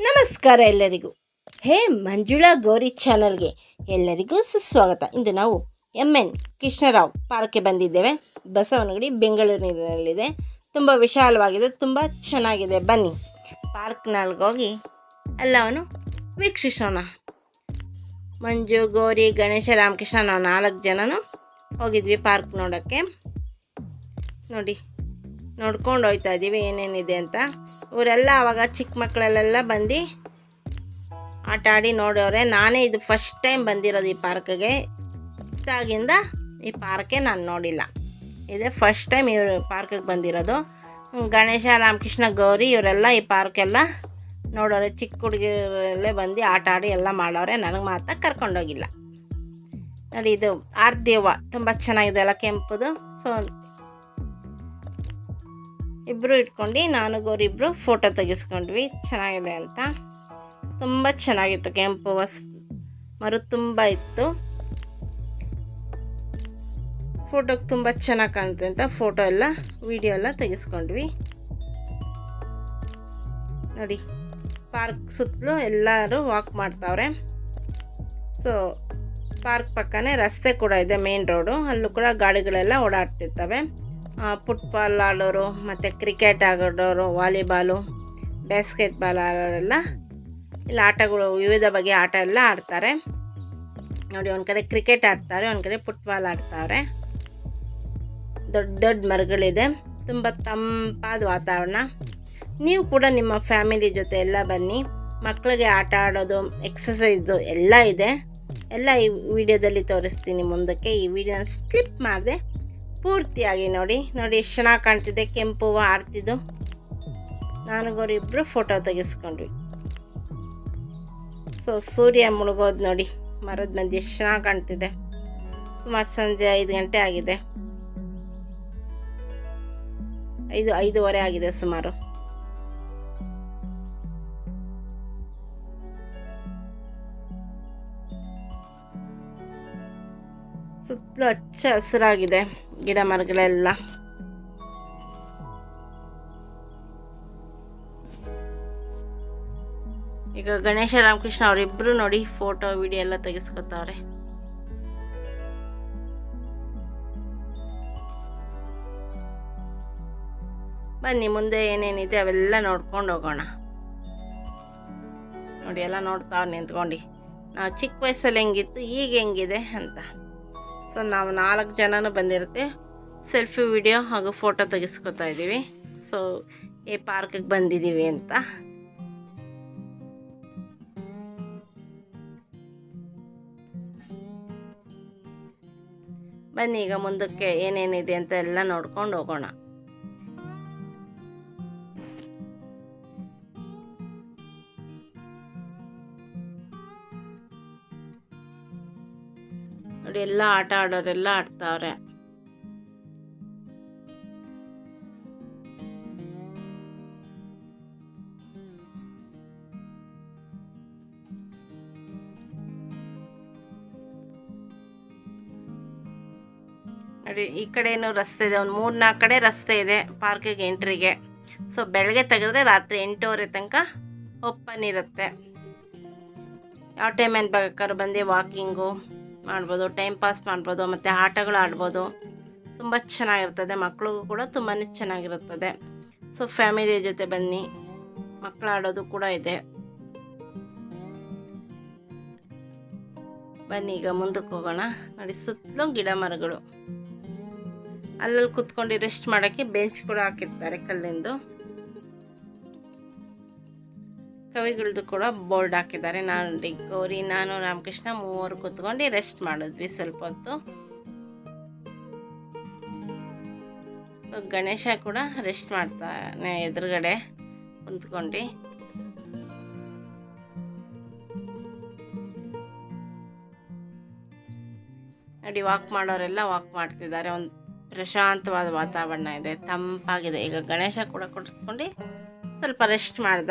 ನಮಸ್ಕಾರ ಎಲ್ಲರಿಗೂ. ಹೇ ಮಂಜುಳಾ ಗೌರಿ ಚಾನಲ್ಗೆ ಎಲ್ಲರಿಗೂ ಸುಸ್ವಾಗತ. ಇಂದು ನಾವು ಎಂ ಎನ್ ಕೃಷ್ಣರಾವ್ ಪಾರ್ಕ್ಗೆ ಬಂದಿದ್ದೇವೆ. ಬಸವನಗುಡಿ, ಬೆಂಗಳೂರಿನಲ್ಲಿದೆ. ತುಂಬ ವಿಶಾಲವಾಗಿದೆ, ತುಂಬ ಚೆನ್ನಾಗಿದೆ. ಬನ್ನಿ. ಪಾರ್ಕ್ನಲ್ಲಿಗೋಗಿ ಎಲ್ಲವನ್ನು ವೀಕ್ಷಿಸೋಣ. ಮಂಜು, ಗೌರಿ, ಗಣೇಶ, ರಾಮಕೃಷ್ಣ, ನಾವು ನಾಲ್ಕು ಜನನು ಹೋಗಿದ್ವಿ ಪಾರ್ಕ್ ನೋಡೋಕ್ಕೆ. ನೋಡಿ. ನೋಡ್ಕೊಂಡು ಹೋಗ್ತಾ ಇದ್ದೀವಿ ಏನೇನಿದೆ ಅಂತ. ಇವರೆಲ್ಲ ಆವಾಗ ಚಿಕ್ಕ ಮಕ್ಕಳಲ್ಲೆಲ್ಲ ಬಂದು ಆಟ ಆಡಿ ನೋಡೋರೆ. ನಾನೇ ಇದು ಫಸ್ಟ್ ಟೈಮ್ ಬಂದಿರೋದು ಈ ಪಾರ್ಕ್ಗೆ ಇದಾಗಿಂದ ಈ ಪಾರ್ಕೆ ನಾನು ನೋಡಿಲ್ಲ. ಇದೇ ಫಸ್ಟ್ ಟೈಮ್ ಇವರು ಪಾರ್ಕಿಗೆ ಬಂದಿರೋದು. ಗಣೇಶ, ರಾಮಕೃಷ್ಣ, ಗೌರಿ ಇವರೆಲ್ಲ ಈ ಪಾರ್ಕೆಲ್ಲ ನೋಡೋರೆ. ಚಿಕ್ಕ ಹುಡುಗಿರಲ್ಲೇ ಬಂದು ಆಟ ಆಡಿ ಎಲ್ಲ ಮಾಡೋರೆ. ನನಗೆ ಮಾತ್ರ ಕರ್ಕೊಂಡೋಗಿಲ್ಲ ನೋಡಿ ಇದು ಆರ್ದೇವ ತುಂಬ ಚೆನ್ನಾಗಿದೆ ಅಲ್ಲ ಕೆಂಪುದು. ಸೊ ಇಬ್ಬರು ಇಟ್ಕೊಂಡು ನಾನು ಗೌರಿ ಇಬ್ಬರು ಫೋಟೋ ತೆಗೆಸ್ಕೊಂಡ್ವಿ. ಚೆನ್ನಾಗಿದೆ ಅಂತ. ತುಂಬ ಚೆನ್ನಾಗಿತ್ತು ಕೆಂಪು ವಸ್ ಮರು ತುಂಬ ಇತ್ತು. ಫೋಟೋಗೆ ತುಂಬ ಚೆನ್ನಾಗಿ ಕಾಣುತ್ತೆ ಅಂತ ಫೋಟೋ ಎಲ್ಲ ವಿಡಿಯೋ ಎಲ್ಲ ತೆಗೆಸ್ಕೊಂಡ್ವಿ. ನೋಡಿ ಪಾರ್ಕ್ ಸುತ್ತಲೂ ಎಲ್ಲರೂ ವಾಕ್ ಮಾಡ್ತಾವ್ರೆ. ಸೊ ಪಾರ್ಕ್ ಪಕ್ಕನೇ ರಸ್ತೆ ಕೂಡ ಇದೆ ಮೇನ್ ರೋಡು ಅಲ್ಲೂ ಕೂಡ ಗಾಡಿಗಳೆಲ್ಲ ಓಡಾಡ್ತಿರ್ತವೆ. ಫುಟ್ಬಾಲ್ ಆಡೋರು, ಮತ್ತು ಕ್ರಿಕೆಟ್ ಆಡೋರು ವಾಲಿಬಾಲು ಬ್ಯಾಸ್ಕೆಟ್ಬಾಲ್ ಆಡೋರೆಲ್ಲ ಇಲ್ಲಿ ಆಟಗಳು, ವಿವಿಧ ಬಗೆಯ ಆಟ ಎಲ್ಲ ಆಡ್ತಾರೆ. ನೋಡಿ, ಒಂದು ಕಡೆ ಕ್ರಿಕೆಟ್ ಆಡ್ತಾರೆ, ಒಂದು ಕಡೆ ಫುಟ್ಬಾಲ್ ಆಡ್ತಾವ್ರೆ ದೊಡ್ಡ ದೊಡ್ಡ ಮರಗಳಿದೆ. ತುಂಬ ತಂಪಾದ ವಾತಾವರಣ. ನೀವು ಕೂಡ ನಿಮ್ಮ ಫ್ಯಾಮಿಲಿ ಜೊತೆ ಎಲ್ಲ ಬನ್ನಿ. ಮಕ್ಕಳಿಗೆ ಆಟ ಆಡೋದು ಎಕ್ಸಸೈಸು ಎಲ್ಲ ಇದೆ. ಎಲ್ಲ ಈ ವಿಡಿಯೋದಲ್ಲಿ ತೋರಿಸ್ತೀನಿ ಮುಂದಕ್ಕೆ. ಈ ವಿಡಿಯೋನ ಸ್ಕಿಪ್ ಮಾಡಿದೆ. ಪೂರ್ತಿಯಾಗಿ ನೋಡಿ ನೋಡಿ ಎಷ್ಟು ಚೆನ್ನಾಗಿ ಕಾಣ್ತಿದೆ, ಕೆಂಪು ಹೂವು ಆರ್ತಿದ್ದು ನಾನು ಫೋಟೋ ತೆಗೆಸ್ಕೊಂಡ್ವಿ. ಸೊ ಸೂರ್ಯ ಮುಳುಗೋದು ನೋಡಿ, ಮರದ ಮಂದಿ ಎಷ್ಟು ಚೆನ್ನಾಗಿ ಕಾಣ್ತಿದೆ. ಸುಮಾರು ಸಂಜೆ ಐದು ಗಂಟೆ ಆಗಿದೆ. ಐದು, ಐದೂವರೆ ಆಗಿದೆ ಸುಮಾರು. ಸುತ್ತಲೂ ಹಚ್ಚ ಹಸಿರಾಗಿದೆ. ಗಿಡ ಮರಗಳೆಲ್ಲ. ಈಗ ಗಣೇಶ ರಾಮಕೃಷ್ಣ ಅವರಿಬ್ಬರು ನೋಡಿ ಫೋಟೋ, ವಿಡಿಯೋ ಎಲ್ಲ ತೆಗೆಸ್ಕೊತಾವ್ರೆ. ಬನ್ನಿ, ಮುಂದೆ ಏನೇನಿದೆ ಅವೆಲ್ಲ ನೋಡ್ಕೊಂಡು ಹೋಗೋಣ. ನೋಡಿ, ಎಲ್ಲ ನೋಡ್ತಾವ್ ನಿಂತ್ಕೊಂಡು. ನಾವು ಚಿಕ್ಕ ವಯಸ್ಸಲ್ಲಿ ಹೆಂಗಿತ್ತು, ಈಗ ಹೆಂಗಿದೆ ಅಂತ. ಸೊ ನಾವು ನಾಲ್ಕು ಜನನೂ ಬಂದಿರುತ್ತೆ. ಸೆಲ್ಫಿ ವಿಡಿಯೋ ಹಾಗೂ ಫೋಟೋ ತೆಗೆಸ್ಕೊತಾ ಇದ್ದೀವಿ. ಸೊ ಈ ಪಾರ್ಕಿಗೆ ಬಂದಿದ್ದೀವಿ ಅಂತ. ಬನ್ನಿ, ಈಗ ಮುಂದಕ್ಕೆ ಏನೇನಿದೆ ಅಂತ ಎಲ್ಲ ನೋಡ್ಕೊಂಡು ಹೋಗೋಣ. ಎಲ್ಲ ಆಟ ಆಡೋರೆಲ್ಲ ಆಡ್ತಾವ್ರೆ. ಅದೇ ಈ ಕಡೆನೂ ರಸ್ತೆ ಇದೆ, ಒಂದು ಮೂರು ನಾಲ್ಕು ಕಡೆ ರಸ್ತೆ ಇದೆ ಪಾರ್ಕಿಗೆ ಎಂಟ್ರಿಗೆ. ಸೊ ಬೆಳಗ್ಗೆ ತೆಗೆದ್ರೆ ರಾತ್ರಿ ಎಂಟೂವರೆ ತನಕ ಓಪನ್ ಇರುತ್ತೆ. ಯಾವ ಟೈಮ್ ಏನು ಬೇಕಾದ್ರೂ ಬಂದು ವಾಕಿಂಗು ಮಾಡ್ಬೋದು ಟೈಮ್ ಪಾಸ್ ಮಾಡ್ಬೋದು, ಮತ್ತು ಆಟಗಳು ಆಡ್ಬೋದು. ತುಂಬ ಚೆನ್ನಾಗಿರ್ತದೆ ಮಕ್ಕಳಿಗೂ ಕೂಡ ತುಂಬಾ ಚೆನ್ನಾಗಿರುತ್ತದೆ ಸೊ ಫ್ಯಾಮಿಲಿ ಜೊತೆ ಬನ್ನಿ ಮಕ್ಕಳು ಆಡೋದು ಕೂಡ ಇದೆ. ಬನ್ನಿ, ಈಗ ಮುಂದಕ್ಕೆ ಹೋಗೋಣ. ನೋಡಿ, ಸುತ್ತಲೂ ಗಿಡ ಮರಗಳು. ಅಲ್ಲಲ್ಲಿ ಕುತ್ಕೊಂಡು ರೆಸ್ಟ್ ಮಾಡೋಕ್ಕೆ ಬೆಂಚ್ ಕೂಡ ಹಾಕಿರ್ತಾರೆ ಕಲ್ಲಿಂದು. ಕವಿಗಳದ್ದು ಕೂಡ ಬೋರ್ಡ್ ಹಾಕಿದ್ದಾರೆ. ನಾನು ಗೌರಿ, ನಾನು ರಾಮಕೃಷ್ಣ ಮೂವರು ಕೂತ್ಕೊಂಡು ರೆಸ್ಟ್ ಮಾಡಿದ್ವಿ ಸ್ವಲ್ಪ ಹೊತ್ತು. ಗಣೇಶ ಕೂಡ ರೆಸ್ಟ್ ಮಾಡ್ತಾನೆ ಎದುರುಗಡೆ ಕುಂತ್ಕೊಂಡು. ನೋಡಿ ವಾಕ್ ಮಾಡೋರೆಲ್ಲ ವಾಕ್ ಮಾಡ್ತಿದ್ದಾರೆ. ಒಂದು ಪ್ರಶಾಂತವಾದ ವಾತಾವರಣ ಇದೆ. ತಂಪಾಗಿದೆ. ಈಗ ಗಣೇಶ ಕೂಡ ಕುಡಿಸ್ಕೊಂಡು ಸ್ವಲ್ಪ ರೆಸ್ಟ್ ಮಾಡ್ದ.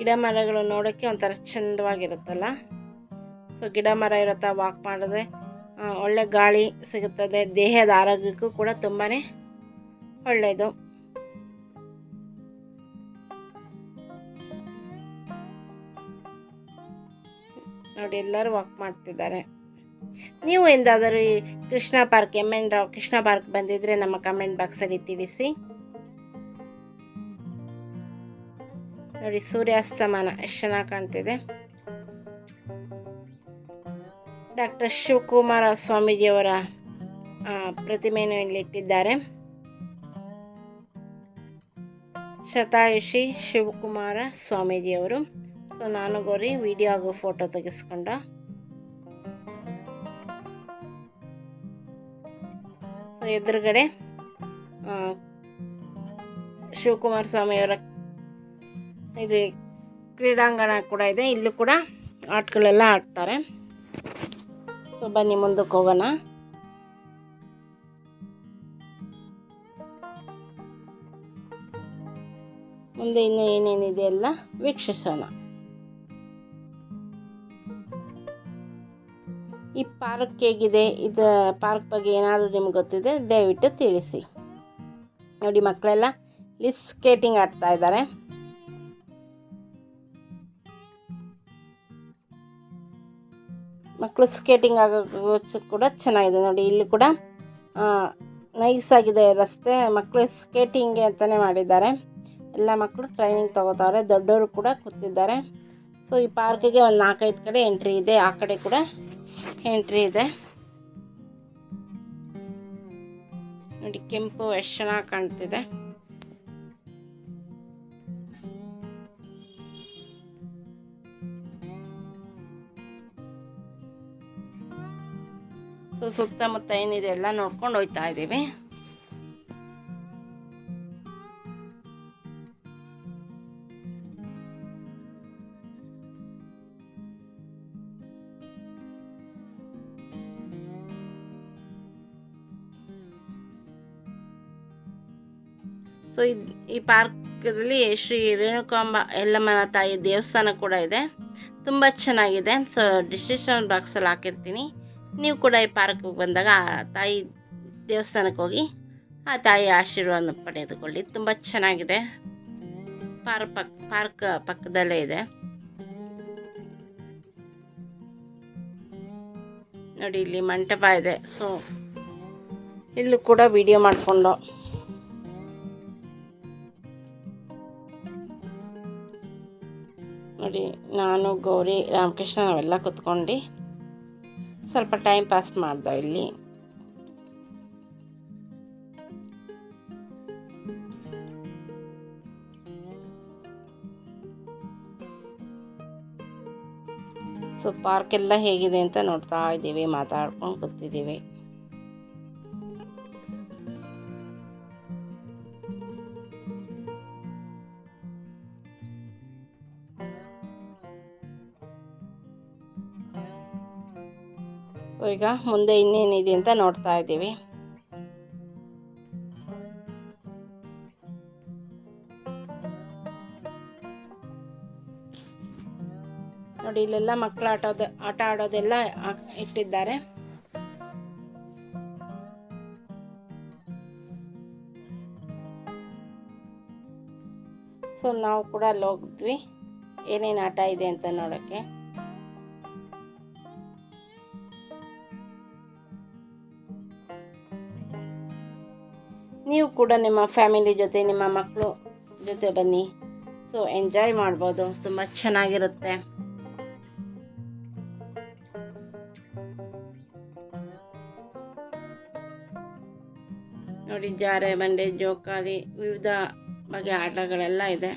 ಗಿಡ ಮರಗಳು ನೋಡೋಕ್ಕೆ ಒಂಥರ ಚಂದವಾಗಿರುತ್ತಲ್ಲ? ಸೊ ಗಿಡ ಮರ ಇರುತ್ತೆ ವಾಕ್ ಮಾಡಿದ್ರೆ ಒಳ್ಳೆ ಗಾಳಿ ಸಿಗುತ್ತದೆ, ದೇಹದ ಆರೋಗ್ಯಕ್ಕೂ ಕೂಡ ತುಂಬಾ ಒಳ್ಳೆಯದು. ನೋಡಿ, ಎಲ್ಲರೂ ವಾಕ್ ಮಾಡ್ತಿದ್ದಾರೆ. ನೀವು ಎಂದಾದರೂ ಈ Krishna park M N Rao Krishna park ಬಂದಿದ್ದರೆ ನಮ್ಮ ಕಮೆಂಟ್ ಬಾಕ್ಸಲ್ಲಿ ತಿಳಿಸಿ. ನೋಡಿ, ಸೂರ್ಯಾಸ್ತಮಾನ ಎಷ್ಟು ಚೆನ್ನಾಗಿ ಕಾಣ್ತಿದೆ ಡಾಕ್ಟರ್ ಶಿವಕುಮಾರ ಸ್ವಾಮೀಜಿಯವರ ಪ್ರತಿಮೆಯನ್ನು ಇಲ್ಲಿಟ್ಟಿದ್ದಾರೆ. ಶತಾಯುಷಿ ಶಿವಕುಮಾರ ಸ್ವಾಮೀಜಿಯವರು. ಸೊ ನಾನು ಗೋರಿ ವಿಡಿಯೋ ಹಾಗೂ ಫೋಟೋ ತೆಗೆಸ್ಕೊಂಡ. ಸೊ ಎದುರುಗಡೆ ಶಿವಕುಮಾರ ಸ್ವಾಮಿಯವರ ಇದು ಕ್ರೀಡಾಂಗಣ ಕೂಡ ಇದೆ. ಇಲ್ಲೂ ಕೂಡ ಆಟಗಳೆಲ್ಲ ಆಡ್ತಾರೆ. ಸೊ, ಬನ್ನಿ ಮುಂದಕ್ಕೆ ಹೋಗೋಣ. ಮುಂದೆ ಇನ್ನು ಏನೇನಿದೆ ಎಲ್ಲ ವೀಕ್ಷಿಸೋಣ. ಈ ಪಾರ್ಕ್ ಹೇಗಿದೆ? ಇದು ಪಾರ್ಕ್ ಬಗ್ಗೆ ಏನಾದರೂ ನಿಮ್ಗೆ ಗೊತ್ತಿದೆ ದಯವಿಟ್ಟು ತಿಳಿಸಿ. ನೋಡಿ, ಮಕ್ಕಳೆಲ್ಲ ಇಲ್ಲಿ ಸ್ಕೇಟಿಂಗ್ ಆಡ್ತಾ ಇದ್ದಾರೆ. ಮಕ್ಕಳು ಸ್ಕೇಟಿಂಗ್ ಆಗೋಕ್ಕೆ ಕೂಡ ಚೆನ್ನಾಗಿದೆ ನೋಡಿ, ಇಲ್ಲಿ ಕೂಡ ನೈಸ್ ಆಗಿದೆ ರಸ್ತೆ. ಮಕ್ಕಳು ಸ್ಕೇಟಿಂಗ್ ಅಂತಲೇ ಮಾಡಿದ್ದಾರೆ. ಎಲ್ಲ ಮಕ್ಕಳು ಟ್ರೈನಿಂಗ್ ತಗೋತಾರೆ ದೊಡ್ಡವರು ಕೂಡ ಕೂತಿದ್ದಾರೆ. ಸೊ ಈ ಪಾರ್ಕಿಗೆ ಒಂದು ನಾಲ್ಕೈದು ಕಡೆ ಎಂಟ್ರಿ ಇದೆ. ಆ ಕಡೆ ಕೂಡ ಎಂಟ್ರಿ ಇದೆ. ನೋಡಿ, ಕೆಂಪು ಎಷ್ಟು ಚೆನ್ನಾಗಿ ಕಾಣ್ತಿದೆ. ಸುತ್ತಮುತ್ತ ಏನಿದೆ ಎಲ್ಲ ನೋಡ್ಕೊಂಡು ಹೋಗ್ತಾ ಇದ್ದೀವಿ. ಸೊ ಈ ಈ ಪಾರ್ಕಲ್ಲಿ ಶ್ರೀ ರೇಣುಕಾಂಬ ಯಲ್ಲಮ್ಮನ ತಾಯಿ ದೇವಸ್ಥಾನ ಕೂಡ ಇದೆ. ತುಂಬ ಚೆನ್ನಾಗಿದೆ. ಸೊ ಡಿಸ್ಕ್ರಿಪ್ಷನ್ ಬಾಕ್ಸಲ್ಲಿ ಹಾಕಿರ್ತೀನಿ. ನೀವು ಕೂಡ ಈ ಪಾರ್ಕ್ಗೆ ಬಂದಾಗ ಆ ತಾಯಿ ದೇವಸ್ಥಾನಕ್ಕೆ ಹೋಗಿ ಆ ತಾಯಿ ಆಶೀರ್ವಾದ ಪಡೆದುಕೊಳ್ಳಿ. ತುಂಬ ಚೆನ್ನಾಗಿದೆ. ಪಾರ್ಕ್ ಪಕ್, ಪಾರ್ಕ್ ಪಕ್ಕದಲ್ಲೇ ಇದೆ. ನೋಡಿ, ಇಲ್ಲಿ ಮಂಟಪ ಇದೆ. ಸೊ, ಇಲ್ಲೂ ಕೂಡ ವಿಡಿಯೋ ಮಾಡಿಕೊಂಡು. ನೋಡಿ, ನಾನು, ಗೌರಿ, ರಾಮಕೃಷ್ಣ ನಾವೆಲ್ಲ ಕುತ್ಕೊಂಡು ಸ್ವಲ್ಪ ಟೈಮ್ ಪಾಸ್ ಮಾಡ್ದೆ ಇಲ್ಲಿ. ಸೊ ಪಾರ್ಕ್ ಎಲ್ಲ ಹೇಗಿದೆ ಅಂತ ನೋಡ್ತಾ ಇದ್ದೀವಿ ಮಾತಾಡ್ಕೊಂಡು ಕೂತಿದ್ದೀವಿ. ಈಗ ಮುಂದೆ ಇನ್ನೇನಿದೆ ಅಂತ ನೋಡ್ತಾ ಇದ್ದೀವಿ. ನೋಡಿ, ಇಲ್ಲೆಲ್ಲ ಮಕ್ಕಳು ಆಟೋದ, ಆಟ ಆಡೋದೆಲ್ಲ ಇಟ್ಟಿದ್ದಾರೆ. ಸೊ ನಾವು ಕೂಡ ಅಲ್ಲಿ ಹೋಗಿದ್ವಿ ಏನೇನು ಆಟ ಇದೆ ಅಂತ ನೋಡೋಕ್ಕೆ. ಕೂಡ ನಿಮ್ಮ ಫ್ಯಾಮಿಲಿ ಜೊತೆ, ನಿಮ್ಮ ಮಕ್ಕಳು ಜೊತೆ ಬನ್ನಿ. ಸೊ ಎಂಜಾಯ್ ಮಾಡ್ಬೋದು. ತುಂಬ ಚೆನ್ನಾಗಿರುತ್ತೆ. ನೋಡಿ, ಜಾರೆ, ಬಂಡೆ, ಜೋಕಾಲಿ, ವಿವಿಧ ಬಗೆಯ ಆಟಗಳೆಲ್ಲ ಇದೆ.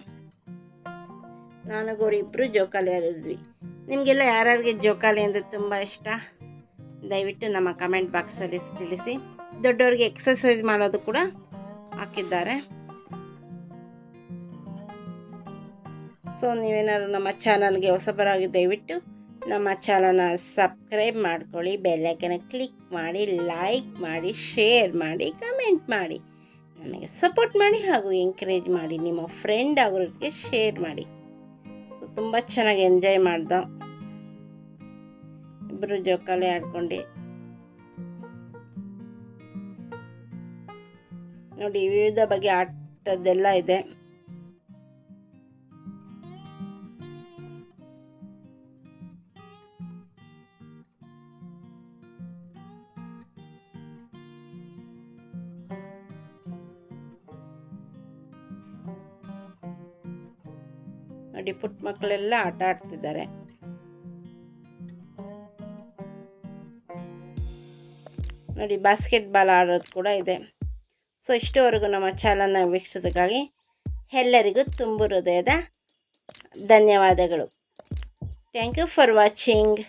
ನಾನು ಇಬ್ಬರು ಜೋಕಾಲಿ ಆಡಿದ್ವಿ. ನಿಮಗೆಲ್ಲ ಯಾರ್ಯಾರಿಗೆ ಜೋಕಾಲಿ ಅಂದರೆ ತುಂಬ ಇಷ್ಟ? ದಯವಿಟ್ಟು ನಮ್ಮ ಕಮೆಂಟ್ ಬಾಕ್ಸಲ್ಲಿ ತಿಳಿಸಿ. ದೊಡ್ಡವ್ರಿಗೆ ಎಕ್ಸಸೈಸ್ ಮಾಡೋದು ಕೂಡ ಹಾಕಿದ್ದಾರೆ. ಸೊ ನೀವೇನಾದ್ರು ನಮ್ಮ ಚಾನಲ್ಗೆ ಹೊಸಬರಾಗಿ ದಯವಿಟ್ಟು ನಮ್ಮ ಚಾನಲ್ನ ಸಬ್ಸ್ಕ್ರೈಬ್ ಮಾಡ್ಕೊಳ್ಳಿ ಬೆಲ್ಲೈಕನ ಕ್ಲಿಕ್ ಮಾಡಿ, ಲೈಕ್ ಮಾಡಿ, ಶೇರ್ ಮಾಡಿ, ಕಮೆಂಟ್ ಮಾಡಿ. ನಮಗೆ ಸಪೋರ್ಟ್ ಮಾಡಿ ಹಾಗೂ ಎಂಕರೇಜ್ ಮಾಡಿ, ನಿಮ್ಮ ಫ್ರೆಂಡ್ ಅವ್ರಿಗೆ ಶೇರ್ ಮಾಡಿ. ತುಂಬ ಚೆನ್ನಾಗಿ ಎಂಜಾಯ್ ಮಾಡ್ದ. ಇಬ್ಬರು ಜೋಕಾಲಿ ಆಡ್ಕೊಂಡು ನೋಡಿ, ವಿವಿಧ ಬಗೆಯ ಆಟದ್ದೆಲ್ಲ ಇದೆ. ನೋಡಿ, ಪುಟ್ ಮಕ್ಕಳೆಲ್ಲ ಆಟ ಆಡ್ತಿದ್ದಾರೆ. ನೋಡಿ ಬಾಸ್ಕೆಟ್ ಬಾಲ್ ಆಡೋದು ಕೂಡ ಇದೆ. ಸೊ ಇಷ್ಟವರೆಗೂ ನಮ್ಮ ಚಾನಲ್ನ ವೀಕ್ಷಿಸೋದಕ್ಕಾಗಿ ಎಲ್ಲರಿಗೂ ತುಂಬು ಹೃದಯದ ಧನ್ಯವಾದಗಳು. Thank you for watching